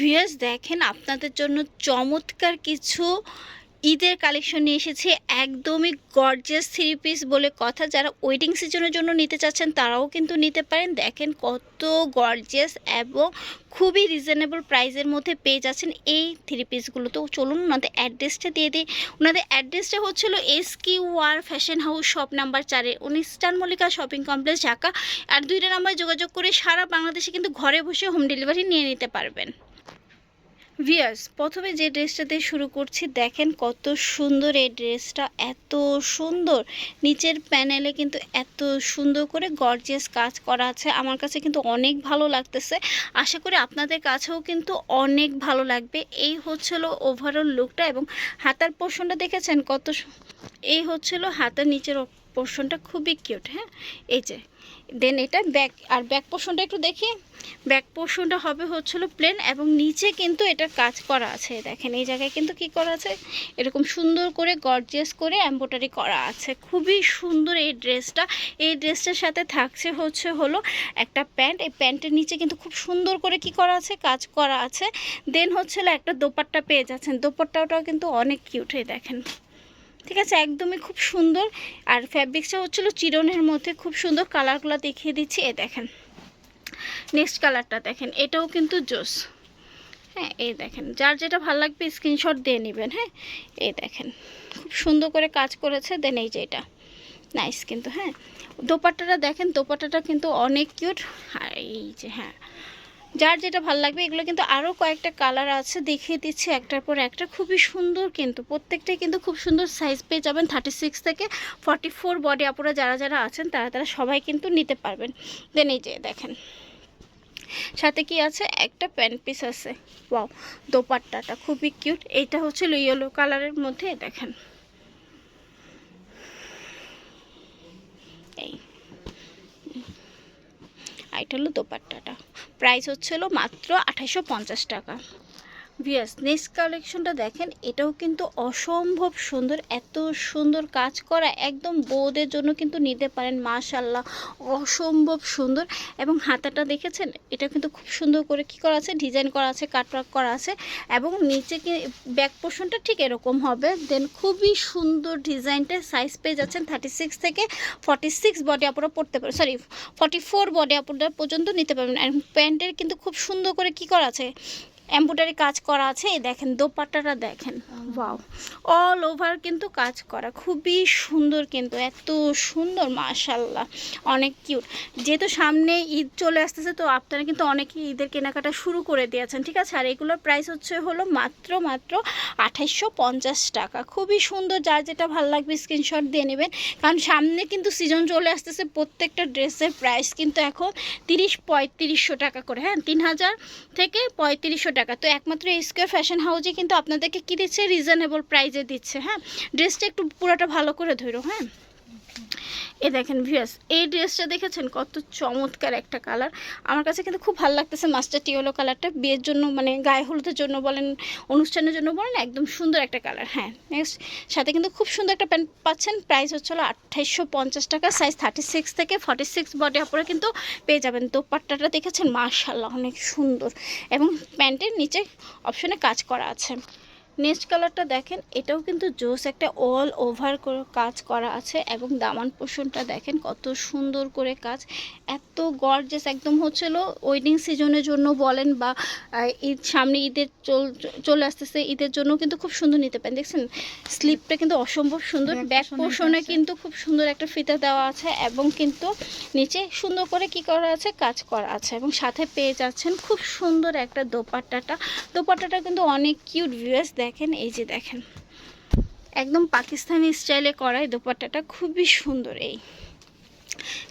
Viewers দেখেন আপনাদের জন্য চমৎকার কিছু ঈদের কালেকশন নিয়ে এসেছে। একদমই গর্জিয়াস থ্রি পিস বলে কথা। যারা ওয়েডিং সিজনের জন্য নিতে চাচ্ছেন, তারাও কিন্তু নিতে পারেন। দেখেন কত গর্জিয়াস এবং খুবই রিজনেবল প্রাইসের মধ্যে পেয়ে যাচ্ছেন এই থ্রি পিসগুলো তো চলুন ওনাদের অ্যাড্রেসটা দিয়ে দিই। ওনাদের অ্যাড্রেসটা হচ্ছিল S war fashion house shop number চারে। উনিশটান মল্লিকা শপিং কমপ্লেক্স ঢাকা। আর দুইটা নাম্বার যোগাযোগ করে সারা বাংলাদেশে কিন্তু ঘরে বসে হোম ডেলিভারি নিয়ে নিতে পারবেন। ভিয়ার্স প্রথমে যে ড্রেসটা দিয়ে শুরু করছি, দেখেন কত সুন্দর এই ড্রেসটা, এত সুন্দর। নিচের প্যানেলে কিন্তু এত সুন্দর করে গর্জিয়াস কাজ করা আছে। আমার কাছে কিন্তু অনেক ভালো লাগতেছে। আশা করি আপনাদের কাছেও কিন্তু অনেক ভালো লাগবে। এই হচ্ছিল ওভারঅল লুকটা এবং হাতার পোর্শনটা দেখেছেন কত এই হচ্ছিল হাতার নিচের পোর্শনটা খুবই কিউট হ্যাঁ? এই যে দেন এটা ব্যাক আর ব্যাক পোর্শনটা একটু দেখি। ব্যাক পোর্শনটা হবে হচ্ছিল প্লেন এবং নিচে কিন্তু এটা কাজ করা আছে। দেখেন, এই জায়গায় কিন্তু কি করা আছে? এরকম সুন্দর করে গর্জিয়াস করে এম্ব্রয়ডারি করা আছে। খুবই সুন্দর এই ড্রেসটা। এই ড্রেসটার সাথে থাকছে হচ্ছে হলো একটা প্যান্ট। এই প্যান্টের নিচে কিন্তু খুব সুন্দর করে কি করা আছে? কাজ করা আছে। দেন হচ্ছিল একটা দোপাট্টা পেয়ে যাচ্ছেন। দোপাট্টাটাও কিন্তু অনেক কিউট দেখেন। ঠিক আছে, একদমই খুব সুন্দর। আর ফ্যাব্রিক্সটা হচ্ছিল চিরনের মধ্যে, খুব সুন্দর কালারগুলো দেখিয়ে দিচ্ছি এ দেখেন। নেক্সট কালারটা দেখেন, এটাও কিন্তু জোস। হ্যাঁ এই দেখেন, যার যেটা ভালো লাগবে স্ক্রিনশট দিয়ে নেবেন হ্যাঁ? এই দেখেন, খুব সুন্দর করে কাজ করেছে দেন এই যে এটা। নাইস কিন্তু হ্যাঁ? দোপাট্টাটা দেখেন, দোপাট্টাটা কিন্তু অনেক কিউট আর এই যে হ্যাঁ যার যেটা ভালো লাগবে, এগুলো কিন্তু আরও কয়েকটা কালার আছে, দেখিয়ে দিচ্ছি একটার পর একটা। খুবই সুন্দর কিন্তু, প্রত্যেকটাই কিন্তু খুব সুন্দর সাইজ পেয়ে যাবেন থার্টি সিক্স থেকে ফর্টি ফোর বডি আপুরা যারা যারা আছেন, তারা তারা সবাই কিন্তু নিতে পারবেন। দেন এই যে দেখেন, সাথে কি আছে? একটা প্যান্ট পিস আছে। ওয়াও দোপাট্টাটা খুবই কিউট এইটা হচ্ছে ইয়েলো কালারের মধ্যে, দেখেন। এই। আর এটা হলো দোপাট্টাটা। প্রাইস হচ্ছিল মাত্র আঠাশো টাকা। ভিয়াস নেক্সট কালেকশনটা দেখেন, এটাও কিন্তু অসম্ভব সুন্দর, এত সুন্দর কাজ করা, একদম বউদের জন্য কিন্তু নিতে পারেন মাশাল্লাহ অসম্ভব সুন্দর। এবং হাতাটা দেখেছেন? এটা কিন্তু খুব সুন্দর করে কি করা আছে ডিজাইন করা আছে কাটওয়ার্ক করা আছে, এবং নিচে কি ব্যাক পোর্শনটা ঠিক এরকম হবে। দেন খুবই সুন্দর ডিজাইনটা সাইজ পেয়ে যাচ্ছেন থার্টি সিক্স থেকে ফর্টি সিক্স বডি আপনারা পড়তে পারেন সরি ফর্টি ফোর বডি আপনারা পর্যন্ত নিতে পারবেন। প্যান্টের কিন্তু খুব সুন্দর করে কি করা আছে এম্ব্রয়ডারি কাজ করা আছে, এই দেখেন, দোপাট্টাটা দেখেন, ওয়াও। অল ওভার কিন্তু কাজ করা, খুবই সুন্দর কিন্তু, এত সুন্দর মাশাল্লাহ অনেক কিউট যেহেতু সামনে ঈদ চলে আসতেছে, তো আপনারা কিন্তু অনেকেই ঈদের কেনাকাটা শুরু করে দিয়েছেন, ঠিক আছে? আর এগুলোর প্রাইস হচ্ছে হলো মাত্র মাত্র আঠাইশশো টাকা। খুবই সুন্দর, যার যেটা ভালো লাগবে স্ক্রিনশট দিয়ে নেবেন। কারণ সামনে কিন্তু সিজন চলে আসতেছে, প্রত্যেকটা ড্রেসের প্রাইস কিন্তু এখন তিরিশ পঁয়ত্রিশশো টাকা করে হ্যাঁ? তিন হাজার থেকে পঁয়ত্রিশশো টাকা তো একমাত্র স্কোয়ার ফ্যাশন হাউজে কিন্তু আপনাদেরকে কী দিচ্ছে? রিজনেবল প্রাইজে দিচ্ছে হ্যাঁ? ড্রেসটা একটু পুরোটা ভালো করে ধরো হ্যাঁ? এ দেখেন ভিয়াস এই ড্রেসটা দেখেছেন? কত চমৎকার একটা কালার আমার কাছে কিন্তু খুব ভালো লাগতেছে মাস্টার টিওলো কালারটা বিয়ের জন্য মানে গায়ে হলুদের জন্য বলেন, অনুষ্ঠানের জন্য বলেন, একদম সুন্দর একটা কালার হ্যাঁ নেক্সট সাথে কিন্তু খুব সুন্দর একটা প্যান্ট পাচ্ছেন। প্রাইস হচ্ছে হলো আঠাইশশো পঞ্চাশ টাকা সাইজ থার্টি সিক্স থেকে ফর্টি সিক্স বডি আপনারা কিন্তু পেয়ে যাবেন। দোপাট্টাটা দেখেছেন? মার্শাল্লাহ অনেক সুন্দর। এবং প্যান্টের নিচে অপশনে কাজ করা আছে। নেক্সট কালারটা দেখেন এটাও কিন্তু জোস একটা অল ওভার করে কাজ করা আছে এবং দামান পোষণটা দেখেন কত সুন্দর করে কাজ। এত গর্জেস একদম হচ্ছিল ওয়েডিং সিজনের জন্য বলেন বা ঈদ সামনে ঈদের চল চলে আসতেছে ঈদের জন্য কিন্তু খুব সুন্দর নিতে পারেন। দেখছেন স্লিপটা কিন্তু অসম্ভব সুন্দর ব্যাক আছে। কিন্তু খুব সুন্দর একটা ফিতা দেওয়া আছে এবং কিন্তু নিচে সুন্দর করে কি করা আছে কাজ করা আছে এবং সাথে পেয়ে যাচ্ছেন খুব সুন্দর একটা দোপাট্টাটা। দোপাট্টাটা কিন্তু অনেক কিউট ভিউয়ার্স দেখেন, এই যে দেখেন। একদম পাকিস্তানি স্টাইলে করা এই দোপাট্টাটা, খুবই সুন্দর এই।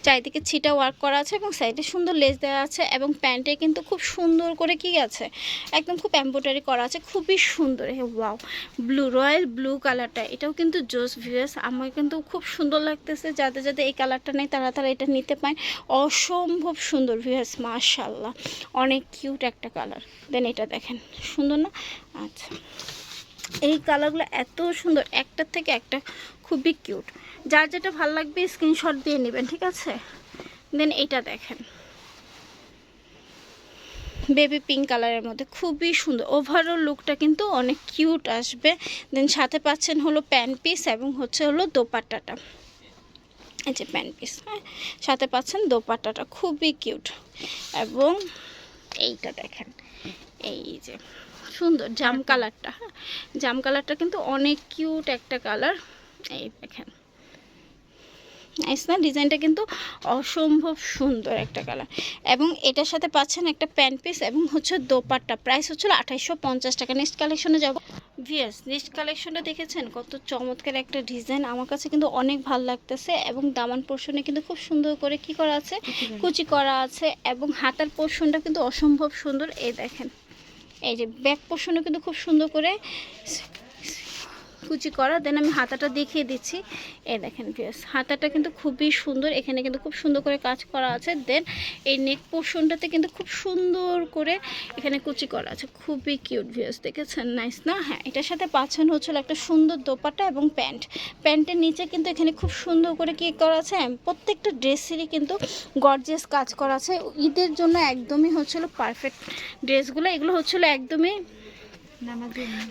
চারিদিকে ছিটা ওয়ার্ক করা আছে এবং সাইডে সুন্দর লেস দেওয়া আছে এবং প্যান্টে কিন্তু খুব সুন্দর করে কি আছে? একদম খুব এম্ব্রয়ডারি করা আছে, খুবই সুন্দর হে ওয়াও ব্লু রয়্যাল ব্লু কালারটা এটাও কিন্তু জোস ভিউয়ার্স আমার কিন্তু খুব সুন্দর লাগতেছে, যাদের যাদের এই কালারটা নেই, তারা তারা এটা নিতে পারেন। অসম্ভব সুন্দর ভিউয়ার্স মাশাল্লাহ অনেক কিউট একটা কালার দেন এটা দেখেন, সুন্দর না? আচ্ছা। এই কালারগুলো এত সুন্দর, একটার থেকে একটা খুবই কিউট। যার যেটা ভালো লাগবে স্ক্রিনশট দিয়ে নেবেন, ঠিক আছে? দেন এইটা দেখেন। বেবি পিঙ্ক কালারের মধ্যে খুবই সুন্দর। ওভারঅল লুকটা কিন্তু অনেক কিউট আসবে। দেন সাথে পাচ্ছেন হলো প্যান্ট পিস এবং হচ্ছে হলো দোপাট্টাটা। এই যে প্যান্ট পিস হ্যাঁ? সাথে পাচ্ছেন দোপাট্টাটা, খুবই কিউট। এবং এইটা দেখেন। এই যে সুন্দর জাম কালারটা। হ্যাঁ জাম কালারটা কিন্তু অনেক কিউট একটা কালার। এই দেখেন। নাইস না? ডিজাইনটা কিন্তু অসম্ভব সুন্দর একটা কালার। এবং এটার সাথে পাচ্ছেন একটা প্যান্ট পিস এবং হচ্ছে দোপাট্টা। প্রাইস হচ্ছিল আঠাইশশো পঞ্চাশ টাকা। নেক্সট কালেকশনে যাব। ভিয়াস নেক্সট কালেকশনটা দেখেছেন? কত চমৎকার একটা ডিজাইন। আমার কাছে কিন্তু অনেক ভালো লাগতেছে এবং দামান পোর্শনে কিন্তু খুব সুন্দর করে কি করা আছে? কুচি করা আছে এবং হাতার পোর্শনটা কিন্তু অসম্ভব সুন্দর। এই দেখেন। এই যে ব্যাক পোর্শনও কিন্তু খুব সুন্দর করে কুচি করা দেন আমি হাতাটা দেখিয়ে দিচ্ছি। এই দেখেন ভিউস হাতাটা কিন্তু খুবই সুন্দর, এখানে কিন্তু খুব সুন্দর করে কাজ করা আছে। দেন এই নেক পোর্শনটাতে কিন্তু খুব সুন্দর করে এখানে কুচি করা আছে। খুবই কিউট ভিউস দেখেছেন? নাইস না? হ্যাঁ এটার সাথে পাচ্ছেন হচ্ছিল একটা সুন্দর দোপাটা এবং প্যান্ট। প্যান্টের নিচে কিন্তু এখানে খুব সুন্দর করে কি করা আছে? প্রত্যেকটা ড্রেসেরই কিন্তু গর্জিয়াস কাজ করা আছে। ঈদের জন্য একদমই হচ্ছিল পারফেক্ট ড্রেসগুলো, এগুলো হচ্ছিল একদমই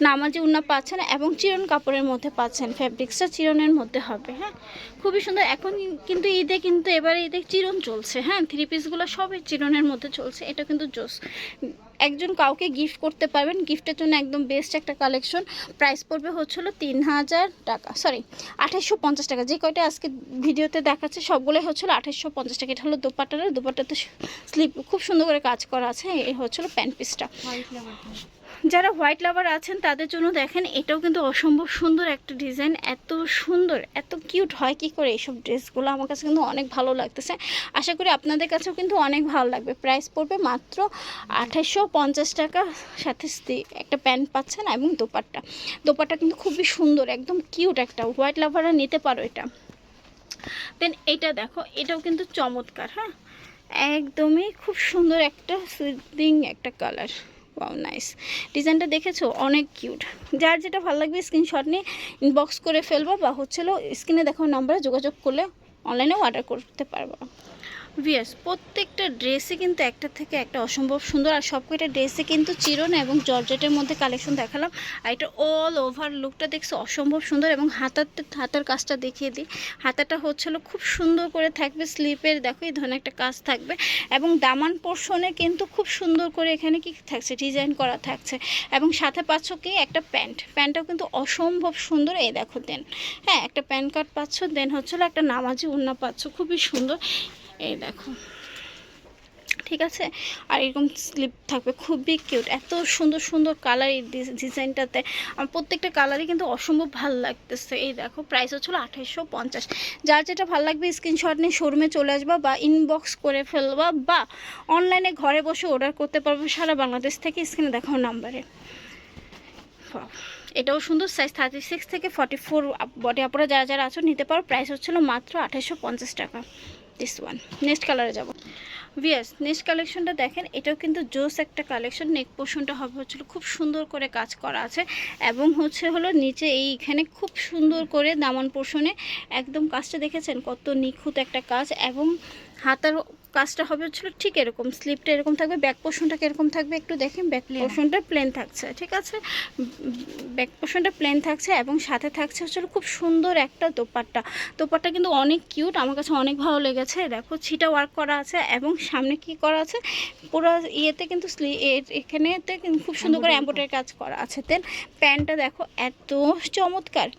নামাজি উন্না পাচ্ছেন এবং চিরন কাপড়ের মধ্যে পাচ্ছেন ফ্যাব্রিক্সটা চিরনের মধ্যে হবে হ্যাঁ? খুবই সুন্দর এখন কিন্তু ঈদে কিন্তু এবারে ঈদে চিরন চলছে হ্যাঁ? থ্রি পিসগুলো সবই চিরনের মধ্যে চলছে এটা কিন্তু জোস। একজন কাউকে গিফট করতে পারবেন গিফটের জন্য একদম বেস্ট একটা কালেকশন প্রাইস পড়বে হচ্ছিল তিন হাজার টাকা সরি আঠাশশো পঞ্চাশ টাকা যে কয়টা আজকে ভিডিওতে দেখাচ্ছে সবগুলোই হচ্ছিল আঠাশশো পঞ্চাশ টাকা এটা হলো দোপাট্টাটা দোপাট্টাতে স্লিপ খুব সুন্দর করে কাজ করা আছে এই হচ্ছিল প্যান্ট পিসটা যারা হোয়াইট লাভার আছেন, তাদের জন্য দেখেন, এটাও কিন্তু অসম্ভব সুন্দর একটা ডিজাইন এত সুন্দর, এত কিউট হয় কি করে এইসব ড্রেসগুলো আমার কাছে কিন্তু অনেক ভালো লাগতেছে। আশা করি আপনাদের কাছেও কিন্তু অনেক ভালো লাগবে। প্রাইস পড়বে মাত্র আঠাশশো পঞ্চাশ টাকা। সাথে একটা প্যান্ট পাচ্ছেন এবং দোপাট্টা। দোপাট্টা কিন্তু খুবই সুন্দর, একদম কিউট একটা। হোয়াইট লাভাররা নিতে পারো এটা। দেন এটা দেখো, এটাও কিন্তু চমৎকার হ্যাঁ? একদমই খুব সুন্দর একটা সুইদিং একটা কালার ওয়াও নাইস ডিজাইনটা দেখেছ? অনেক কিউট যার যেটা ভালো লাগবে স্ক্রিনশট নিয়ে ইনবক্স করে ফেলব বা হচ্ছিল স্ক্রিনে দেখো নাম্বারে যোগাযোগ করলে অনলাইনেও অর্ডার করতে পারব। ভিয়াস প্রত্যেকটা ড্রেসে কিন্তু একটা থেকে একটা অসম্ভব সুন্দর আর সব কয়টা ড্রেসে কিন্তু চিরন এবং জর্জেটের মধ্যে কালেকশন দেখালাম। আর এটা অল ওভার লুকটা দেখছ অসম্ভব সুন্দর এবং হাতার হাতার কাজটা দেখিয়ে দিই। হাতাটা হচ্ছিল খুব সুন্দর করে থাকবে, স্লিপের দেখো এই ধরনের একটা কাজ থাকবে এবং দামান পোর্শনে কিন্তু খুব সুন্দর করে এখানে কি থাকছে ডিজাইন করা থাকছে এবং সাথে পাচ্ছ কি একটা প্যান্ট। প্যান্টটাও কিন্তু অসম্ভব সুন্দর, এই দেখো দেন। হ্যাঁ একটা প্যান কার্ড পাচ্ছ, দেন হচ্ছিল একটা নামাজি উন্না পাচ্ছ, খুবই সুন্দর। এই দেখো। ঠিক আছে? আর এরকম স্লিপ থাকবে, খুবই কিউট এত সুন্দর সুন্দর কালার এই ডিজাইনটাতে আমার প্রত্যেকটা কালারই কিন্তু অসম্ভব ভালো লাগতেছে। এই দেখো প্রাইস হচ্ছিল আঠাইশশো পঞ্চাশ। যার যেটা ভালো লাগবে স্ক্রিনশট নিয়ে শোরুমে চলে আসবা বা ইনবক্স করে ফেলবা বা অনলাইনে ঘরে বসে অর্ডার করতে পারব সারা বাংলাদেশ থেকে স্ক্রিনে দেখাও নাম্বারে এটাও সুন্দর। সাইজ থার্টি সিক্স থেকে ফর্টি ফোর বডি আপনারা যারা যারা আছো, নিতে পারো। প্রাইস হচ্ছিল মাত্র আঠাশশো পঞ্চাশ টাকা। This one. নেক্সট কালারে যাব। ভিয়াস নেক্সট কালেকশনটা দেখেন, এটাও কিন্তু জোস একটা কালেকশন। নেক পোর্শনটা হবে হচ্ছিল খুব সুন্দর করে কাজ করা আছে এবং হচ্ছে হলো নিচে এইখানে খুব সুন্দর করে দামন পোর্শনে একদম কাজটা দেখেছেন? কত নিখুঁত একটা কাজ এবং হাতার কাজটা হবে হচ্ছিল ঠিক এরকম স্লিপটা এরকম থাকবে ব্যাক পোর্শনটা এরকম থাকবে একটু দেখেন ব্যাক. পোর্শনটা প্লেন থাকছে ঠিক আছে? ব্যাক পোর্শনটা প্লেন থাকছে এবং সাথে থাকছে হচ্ছে খুব সুন্দর একটা দোপাট্টা। দোপাট্টা কিন্তু অনেক কিউট আমার কাছে অনেক ভালো লেগেছে। দেখো ছিটা ওয়ার্ক করা আছে এবং সামনে কি করা আছে? পুরো ইয়েতে কিন্তু এখানেতে কিন্তু খুব সুন্দর করে এম্বোটারি কাজ করা আছে। দেন প্যান্টটা দেখো এত চমৎকার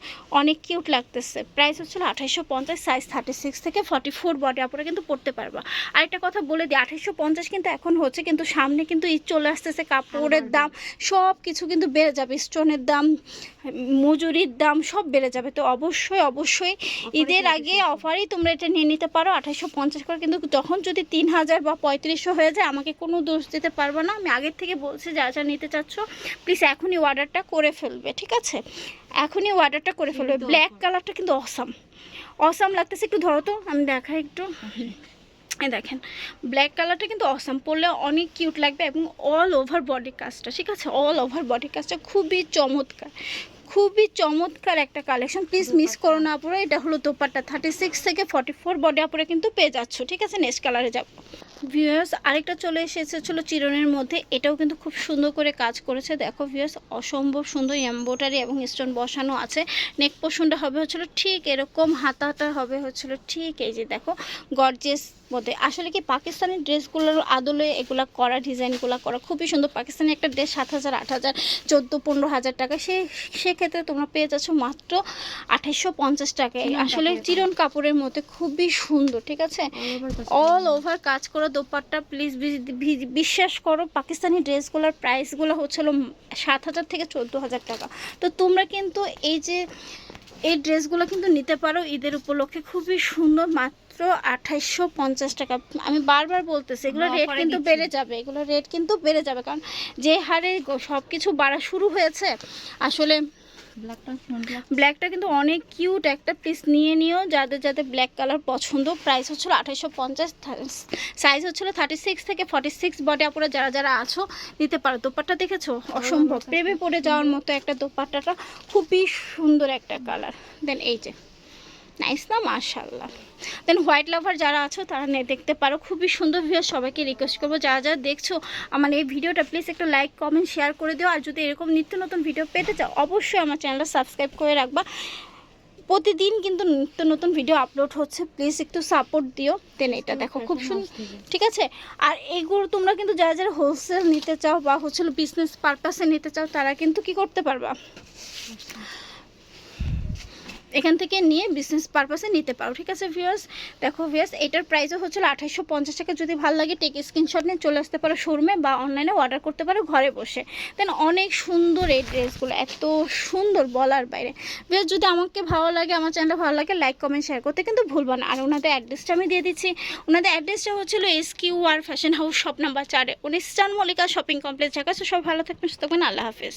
অনেক কিউট লাগতেছে। প্রাইস হচ্ছিল আঠাইশশো পঞ্চাশ সাইজ থার্টি সিক্স থেকে ফর্টি ফোর বডি আপনারা কিন্তু পড়তে পারবা। আরেকটা কথা বলে দিই আঠাইশশো পঞ্চাশ কিন্তু এখন হচ্ছে কিন্তু সামনে কিন্তু ঈদ চলে আসতেছে কাপড়ের দাম সব কিছু কিন্তু বেড়ে যাবে স্টোনের দাম মজুরির দাম সব বেড়ে যাবে। তো অবশ্যই অবশ্যই ঈদের আগে অফারই তোমরা এটা নিয়ে নিতে পারো আঠাশশো পঞ্চাশ করে কিন্তু তখন যদি তিন হাজার বা পঁয়ত্রিশশো হয়ে যায় আমাকে কোনো দোষ দিতে পারব না। আমি আগের থেকে বলছি যা যা নিতে চাচ্ছ প্লিজ এখনই অর্ডারটা করে ফেলবে ঠিক আছে? এখনই অর্ডারটা করে ফেলবে। ব্ল্যাক কালারটা কিন্তু অসাম অসাম লাগতেছে একটু ধরো তো আমি দেখাই একটু। দেখেন ব্ল্যাক কালারটা কিন্তু অসাম পরলে অনেক কিউট লাগবে এবং অল ওভার বডি কাজটা ঠিক আছে? অল ওভার বডি কাজটা খুবই চমৎকার খুবই চমৎকার একটা কালেকশন প্লিজ মিস করো না আপুরা এটা হলো দোপাট্টা। থার্টি সিক্স থেকে ফর্টি ফোর বডি আপুরা কিন্তু পেয়ে যাচ্ছ ঠিক আছে? নেক্সট কালারে যাব। ভিউয়ার্স আরেকটা চলে এসেছে ছিল চিরনের মধ্যে। এটাও কিন্তু খুব সুন্দর করে কাজ করেছে। দেখো ভিউয়ার্স অসম্ভব সুন্দর এম্বোটারি এবং স্টোন বসানো আছে। নেক পোষণটা হবে হচ্ছিল ঠিক এরকম হাতাটা হবে হচ্ছিল ঠিক এই যে দেখো গর্জেস মধ্যে। আসলে কি পাকিস্তানি ড্রেসগুলোর আদলে এগুলা করা ডিজাইনগুলো করা খুবই সুন্দর। পাকিস্তানি একটা ড্রেস সাত হাজার আট হাজার চোদ্দ পনেরো হাজার টাকা। সে সেক্ষেত্রে তোমরা পেয়ে যাচ্ছ মাত্র আঠাইশশো পঞ্চাশ টাকায়। আসলে চিরন কাপড়ের মধ্যে খুবই সুন্দর ঠিক আছে? অল ওভার কাজ করা দোপাট্টা প্লিজ বিশ্বাস করো পাকিস্তানি ড্রেসগুলোর প্রাইসগুলো হচ্ছিল সাত হাজার থেকে চোদ্দ হাজার টাকা। তো তোমরা কিন্তু এই যে এই ড্রেসগুলো কিন্তু নিতে পারো ঈদের উপলক্ষে। খুবই সুন্দর মাত্র আঠাইশশো পঞ্চাশ টাকা। আমি বারবার বলতেছি এগুলো রেট কিন্তু বেড়ে যাবে এগুলো রেট কিন্তু বেড়ে যাবে। কারণ যে হারে সব কিছু বাড়া শুরু হয়েছে আসলে ব্ল্যাকটা কিন্তু অনেক কিউট একটা পিস নিয়ে নিও। যাদের যাদের ব্ল্যাক কালার পছন্দ প্রাইস হচ্ছিল আঠাইশো পঞ্চাশ সাইজ হচ্ছিল থার্টি সিক্স থেকে ফর্টি সিক্স বটে। আপনারা যারা যারা আছো নিতে পারো। দোপাট্টা দেখেছ? অসম্ভব। প্রেমে পড়ে যাওয়ার মতো একটা দোপাট্টাটা। খুবই সুন্দর একটা কালার দেন এই যে। নাইস না মার্শাল্লাহ দেন হোয়াইট লাভার যারা আছো তারা নে দেখতে পারো খুবই সুন্দর ভিডিও সবাইকে রিকোয়েস্ট করব। যারা যারা দেখছ আমার এই ভিডিওটা প্লিজ একটু লাইক কমেন্ট শেয়ার করে দিও। আর যদি এরকম নিত্য নতুন ভিডিও পেতে চাও অবশ্যই আমার চ্যানেলটা সাবস্ক্রাইব করে রাখবা। প্রতিদিন কিন্তু নিত্য নতুন ভিডিও আপলোড হচ্ছে প্লিজ একটু সাপোর্ট দিও। দেন এটা দেখো খুব সুন্দর ঠিক আছে? আর এইগুলো তোমরা কিন্তু যারা যারা হোলসেল নিতে চাও বা হচ্ছিল বিজনেস পারপাসে নিতে চাও তারা কিন্তু কি করতে পারবা? এখান থেকে নিয়ে বিজনেস পারপাসে নিতে পারো, ঠিক আছে ভিউয়ার্স দেখো ভিউয়ার্স এটার প্রাইসও হচ্ছিল আঠাশশো পঞ্চাশ টাকা। যদি ভালো লাগে টেক স্ক্রিনশট নিয়ে চলে আসতে পারো শোরুমে বা অনলাইনে অর্ডার করতে পারো ঘরে বসে। দেন অনেক সুন্দর এই ড্রেসগুলো এত সুন্দর বলার বাইরে। ভিউয়ার্স যদি আমাকে ভালো লাগে, আমার চ্যানেলটা ভালো লাগে লাইক কমেন্ট শেয়ার করতে কিন্তু ভুলবা না। আর ওনাদের অ্যাড্রেসটা আমি দিয়ে দিচ্ছি। ওনাদের অ্যাড্রেসটা হচ্ছিল S Q R fashion house shop number চারে। উনিশ চান মল্লিকা শপিং কমপ্লেক্স ঢাকা। সব ভালো থাকবেন থাকবেন। আল্লাহ হাফেজ।